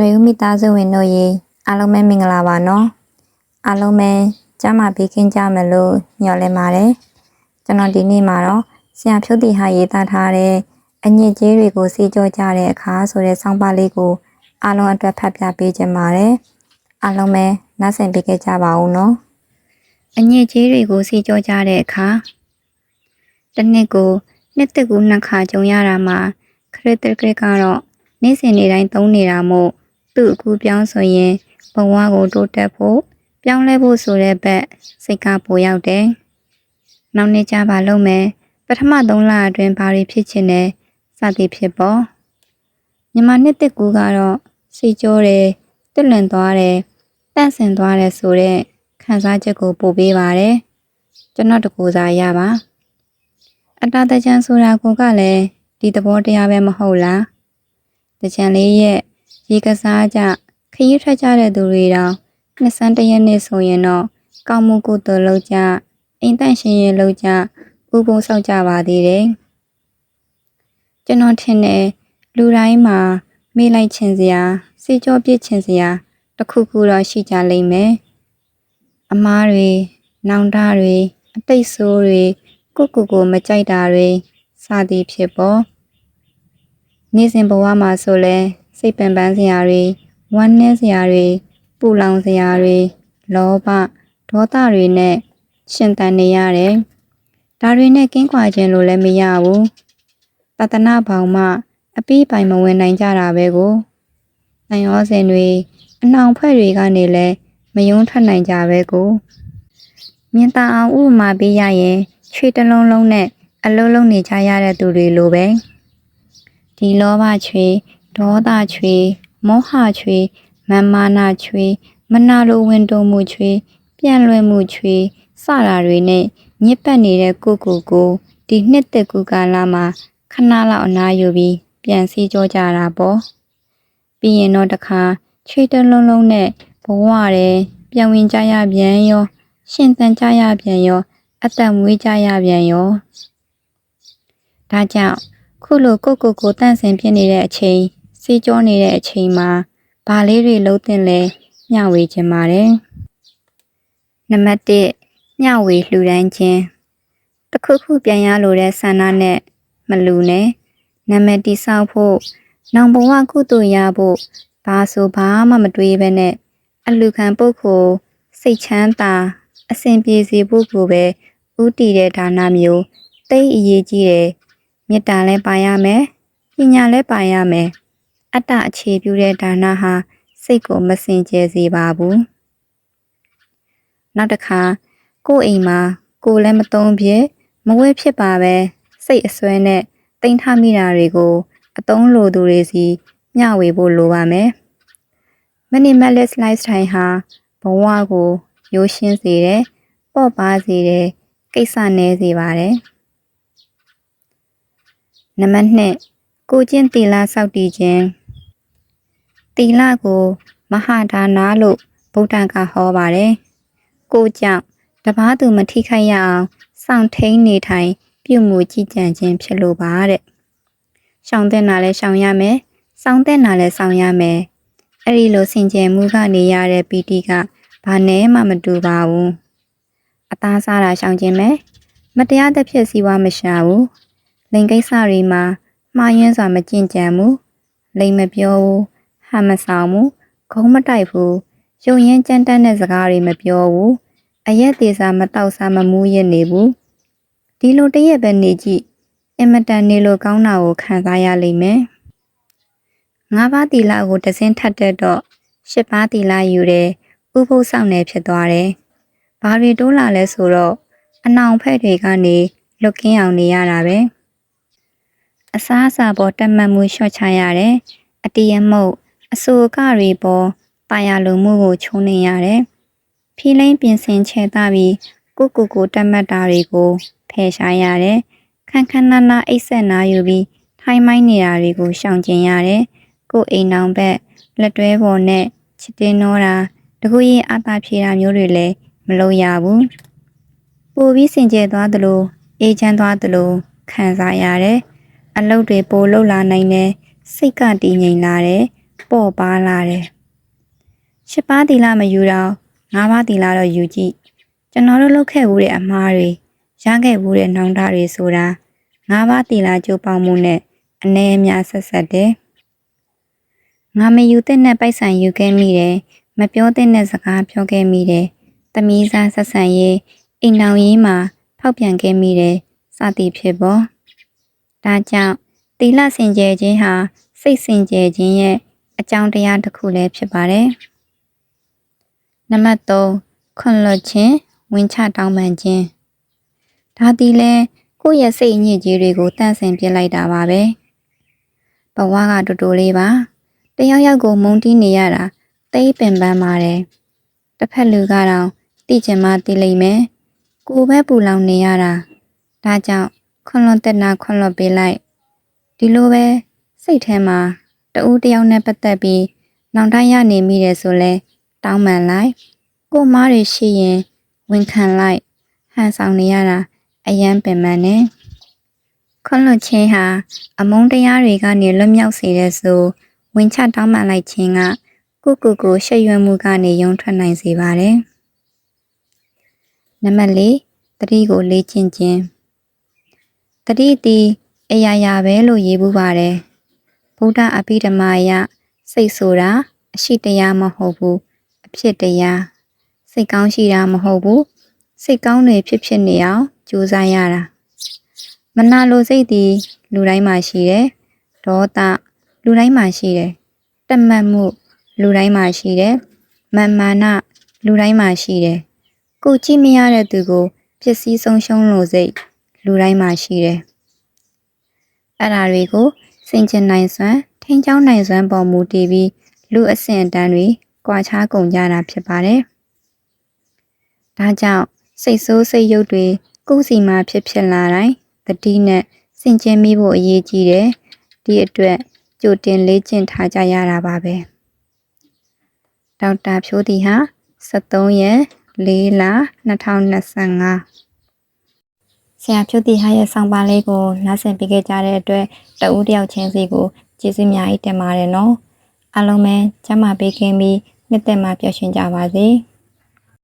ຫນွေဦးမိသားစုဝင်တို့ရေအားလုံးပဲမင်္ဂလာပါနော်အားလုံးပဲကျမ်းမာပေးခင်းကြမယ်လို့ညှော်လင့်ပါတယ်ကျွန်တော်ဒီနေ့မှာတော့ဆရာဖြုတ်တီဟာရေးသားထားတဲ့အညစ်အကြေးတွေကိုစီကြောကြတဲ့အခါဆိုတဲ့ဆောင်းပါးလေးကိုအားလုံးအတွက်ဖတ်ပြပေးခြင်းပါတယ်အားလုံးပဲနားဆင်ပေးခဲ့ကြပါဦးနော်အညစ်အကြေးတွေကိုစီကြောကြတဲ့အခါတစ်နှစ်ကိုနှစ်သက်ကူနှစ်ခါကြုံရတာမှာခရစ်တက်ကရစ်ကတော့နေ့စဉ်နေ့တိုင်းသုံးနေတာမို့ သူ့အခုပြောင်းဆိုရင်ဘဝကိုတိုးတက်ဖို့ပြောင်းလဲဖို့ဆိုတဲ့ဘက်စိတ်ကပိုရောက်တယ်။နောက်နေ့ကျပါလို့မယ်ပထမ3လအတွင်းဘာတွေဖြစ်ချင်လဲစသည်ဖြစ်ပေါ့။ညီမနှစ်တက်ကူကတော့စိတ်ကြောတယ်တက်လွန်သွားတယ်တန့်စင်သွားတယ်ဆိုတဲ့ခံစားချက်ကိုပို့ပေးပါတယ်။ကျွန်တော်တကူစားရပါ။အတာတကြံဆိုတာကိုကလည်းဒီသဘောတရားပဲမဟုတ်လား။တကြံလေးရဲ့ ရေကစားကြခရီးထွက်ကြတဲ့သူတွေတော့နှစ်စန်းတရက်နေ့ဆိုရင်တော့ကောင်းမှုကုသိုလ်လုပ်ကြအိမ်တန့်ရှင်ရင်လုပ်ကြဥပုံဆောက်ကြပါသေးတယ်ကျွန်တော်ထင်တယ်လူတိုင်းမှာမေးလိုက်ခြင်းစရာစေကြောပြစ်ခြင်းစရာတစ်ခုခုတော့ရှိကြလိမ့်မယ်အမားတွေနောင်တတွေအတိတ်ဆိုးတွေကိုကိုကိုမကြိုက်တာတွေစသည်ဖြစ်ပေါ်နေ့စဉ်ဘဝမှာဆိုလဲ စိတ်ပင်ပန်းစရာတွေဝမ်းနည်းစရာတွေပူလောင်စရာတွေလောဘဒေါသတွေနဲ့ရှင်သန်နေရတယ်။ဒါတွေနဲ့ကင်းကွာခြင်းလို့လည်းမရဘူး။တတနာဘောင်မှ အပီးပိုင်မဝင်နိုင်ကြတာပဲကို။နိုင်ရောစင်တွေအနှောင်ဖွဲ့တွေကနေလည်းမယုံထွက်နိုင်ကြပဲကို။မြင်သာအောင်ဥပမာပေးရရင်ခြေတလုံးလုံးနဲ့အလုံးလုံးနေကြရတဲ့သူတွေလိုပဲ။ဒီလောဘချွေ ဒေါသချွေမောဟချွေမမနာချွေမနာလိုဝင်တုံမှုချွေပြန့်လွင့်မှုချွေစတာတွေနဲ့ညစ်ပတ်နေတဲ့ကိုကိုကိုဒီနှစ်သက်ကူကာလမှာခဏလောက်အနားယူပြီးပြန်စီကြောကြတာပေါ့ပြီးရင်တော့တခါခြေတလုံးလုံးနဲ့ဘဝရဲပြန်ဝင်ကြရပြန်ရောရှင်သန်ကြရပြန်ရောအသက်မွေးကြရပြန်ရောဒါကြောင့်ခုလိုကိုကိုကိုတန့်စင်ဖြစ်နေတဲ့အချိန် စီကြောနေတဲ့အချိန်မှာဘာလေးတွေလုံးတင်လဲမျှဝေခြင်းပါတယ်နံပါတ်1မျှဝေလှူဒန်းခြင်းတစ်ခုခုပြန်ရလိုတဲ့ဆန္ဒနဲ့မလူနဲ့နာမည်တိဆောက်ဖို့နောင်ဘဝကုသိုလ်ရဖို့ဘာဆိုဘာမှမတွေးဘဲနဲ့အလူခံပုဂ္ဂိုလ်စိတ်ချမ်းသာအစဉ်ပြေစေဖို့ကိုပဲဥတည်တဲ့ဒါနမျိုးတိတ်အရေးကြီးတယ်မေတ္တာလည်းပါရမယ်ပညာလည်းပါရမယ် အတ္တအခြေပြုတဲ့ဒါနဟာစိတ်ကိုမစင်ကြယ်စေပါဘူးနောက်တစ်ခါကိုယ့်အိမ်မှာကိုယ်လည်းမသုံးဖြစ်မဝဲဖြစ်ပါပဲစိတ်အစွဲနဲ့တင်ထားမိတာတွေကိုအသုံးလိုသူတွေစီမျှဝေဖို့လိုပါမယ် minimalist lifestyle ဟာဘဝကိုရိုးရှင်းစေတယ်ပေါ့ပါစေတယ်ကိစ္စနည်းစေပါတယ်နံပါတ်2ကိုကျင့်တီလာစောက်တည်ခြင်း တီလာကိုမဟာဒါနာလို့ဗုဒ္ဓကဟောပါတယ်ကိုကြောင့်တပားသူမထိခိုက်ရအောင်စောင့်ထိန်နေထိုင်ပြုမှုကြည်ကြံခြင်းဖြစ်လို့ပါတဲ့ရှောင်တဲ့နာလဲရှောင်ရမယ်စောင့်တဲ့နာလဲစောင့်ရမယ်အဲ့ဒီလိုစင်ကြယ်မှုကနေရတဲ့ပီတိကဘာနဲ့မှမတူပါဘူးအသားစားတာရှောင်ခြင်းပဲမတရားတဲ့ဖြစ်စီဝါမရှာဘူးလိန်ကိစ္စတွေမှာမှားယွင်းစွာမကြင်ကြံဘူးလိန်မပြောဘူး ဟန်မဆောင်ဘူးခုံးမတိုက်ဘူးရုံရင်ကြမ်းတမ်းတဲ့စကားတွေမပြောဘူးအရက်သေးစားမတောက်စားမမူးရနေဘူးဒီလိုတရက်ပဲနေကြည့်အင်မတန်နေလို့ကောင်းတာကိုခံစားရလိမ့်မယ်ငါးပါးတီလာကိုတစင်းထပ်တဲ့တော့ရှစ်ပါးတီလာယူတယ်ဥပုသ်ဆောင်နေဖြစ်သွားတယ်ဘာတွေတိုးလာလဲဆိုတော့အနောင်ဖက်တွေကနေလွတ်ကင်းအောင်နေရတာပဲအစားအစာပေါ်တက်မှတ်မှုလျှော့ချရတယ်အတီးရမှုတ် အဆူအကတွေပေါ်ပါရလိုမှုကိုချုံနေရတယ်။ဖီလိန်ပြင်ဆင်ချဲသားပြီးကိုကိုကိုတက်မှတ်တာတွေကိုဖယ်ရှားရတယ်။ခန်းခန်းနာနာအိတ်ဆက်နာယူပြီးထိုင်းမိုင်းနေတာတွေကိုရှောင်ကျင်ရတယ်။ကိုအိမ်အောင်ဘက်လက်တွဲပေါ်နဲ့ချစ်တင်နောတာတကူရင်အာသာဖြေတာမျိုးတွေလည်းမလုပ်ရဘူး။ပိုပြီးစင်ကြယ်သွားသလိုအေးချမ်းသွားသလိုခံစားရတယ်။အလုပ်တွေပိုလုပ်လာနိုင်တယ်စိတ်ကတည်ငြိမ်လာတယ် ပေါ့ပါလာတယ်။ရှစ်ပါးတီလာမယူတော့ငါးပါးတီလာတော့ယူကြည့်။ကျွန်တော်တို့လုပ်ခဲ့ဘူးတဲ့အမားတွေရခဲ့ဘူးတဲ့နှောင်တတွေဆိုတာငါးပါးတီလာကြိုးပေါင်းမှုနဲ့အနေအများဆက်ဆက်တယ်။ငါမယူတဲ့နဲ့ပိုက်ဆံယူခဲ့မိတယ်။မပြောတဲ့နဲ့စကားပြောခဲ့မိတယ်။တမီးစားဆက်ဆံရေးအိမ်နောင်ရေးမှာဖောက်ပြန်ခဲ့မိတယ်စသည်ဖြစ်ပေါ်။ဒါကြောင့်တီလစင်ကြယ်ခြင်းဟာစိတ်စင်ကြယ်ခြင်းရဲ့ အကြောင်းတရားတစ်ခုလည်းဖြစ်ပါတယ်။နံပါတ်3ခွန်လွတ်ခြင်းဝင်ချတောင်းပန်ခြင်းဒါသည်လဲကိုယ့်ရဲ့စိတ်အညစ်အကြေးတွေကိုတန့်စင်ပြစ်လိုက်တာပါပဲ။ဘဝကတူတူလေးပါ။တယောက်ယောက်ကိုမုန်းတီးနေရတာသိပင်ပန်းပါတယ်။တစ်ဖက်လူကတော့တိကျင်မှသိလိမ့်မယ်။ကိုယ်ပဲပူလောင်နေရတာ။ဒါကြောင့်ခွန်လွတ်တက်နာခွန်လွတ်ပေးလိုက်။ဒီလိုပဲစိတ်ထဲမှာ တဦးတယောက်နဲ့ပတ်သက်ပြီးနောင်တရနေမိတယ်ဆိုလဲတောင်းပန်လိုက်ကိုမားတွေရှိရင်ဝန်ခံလိုက်ဟန်ဆောင်နေရတာအယမ်းပင်ပန်းနေခွန်လွတ်ချင်းဟာအမုန်းတရားတွေကနေလွတ်မြောက်စေတဲ့ဆိုဝင်ချတောင်းပန်လိုက်ခြင်းကကိုကိုကိုရှက်ရွံ့မှုကနေရုံထွက်နိုင်စေပါတယ်နံပါတ်၄တတိကိုလေ့ကျင့်ခြင်းတတိသည်အရာရာပဲလို့ရေးပူပါတယ် ဗုဒ္ဓအပိဓမ္မာယစိတ်ဆိုတာအရှိတရားမဟုတ်ဘူးအဖြစ်တရားစိတ်ကောင်းရှိတာမဟုတ်ဘူးစိတ်ကောင်းတွေဖြစ်ဖြစ်နေအောင်ကြိုးစားရတာမနာလိုစိတ်သည်လူတိုင်းမှာရှိတယ်ဒေါသလူတိုင်းမှာရှိတယ်တမတ်မှုလူတိုင်းမှာရှိတယ်မာမာနလူတိုင်းမှာရှိတယ်ကိုကြည့်မရတဲ့သူကိုပျက်စီးဆုံးရှုံးလို့စိတ်လူတိုင်းမှာရှိတယ်အဲ့ဒါတွေကို စင်ကျင်နိုင်စွမ်းထိန်းချောင်းနိုင်စွမ်းပေါ်မူတည်ပြီးလူအဆင့်အတန်းတွေကွာခြားကုန်ကြတာဖြစ်ပါတယ်။ဒါကြောင့်စိတ်ဆိုးစိတ်ရုပ်တွေကိုယ်စီမှာဖြစ်ဖြစ်လာတိုင်းတတိနဲ့စင်ကျင်မိဖို့အရေးကြီးတယ်။ဒီအတွက်ကြိုတင်လေ့ကျင့်ထားကြရတာပါပဲ။ဒေါက်တာဖြိုးတီဟာ73ရက်4လ2025ဆ ရာဖြုတ်တီဟာရဲ့ဆောင်ပါလေးကိုနားဆင်ပေးခဲ့ကြတဲ့အတွက်တဦးတယောက်ချင်းစီကိုကျေးဇူးများကြီးတင်ပါတယ်နော်အားလုံးပဲကျမ်းမာပေးခင်ပြီးနှစ်သက်မှာပျော်ရွှင်ကြပါစေ။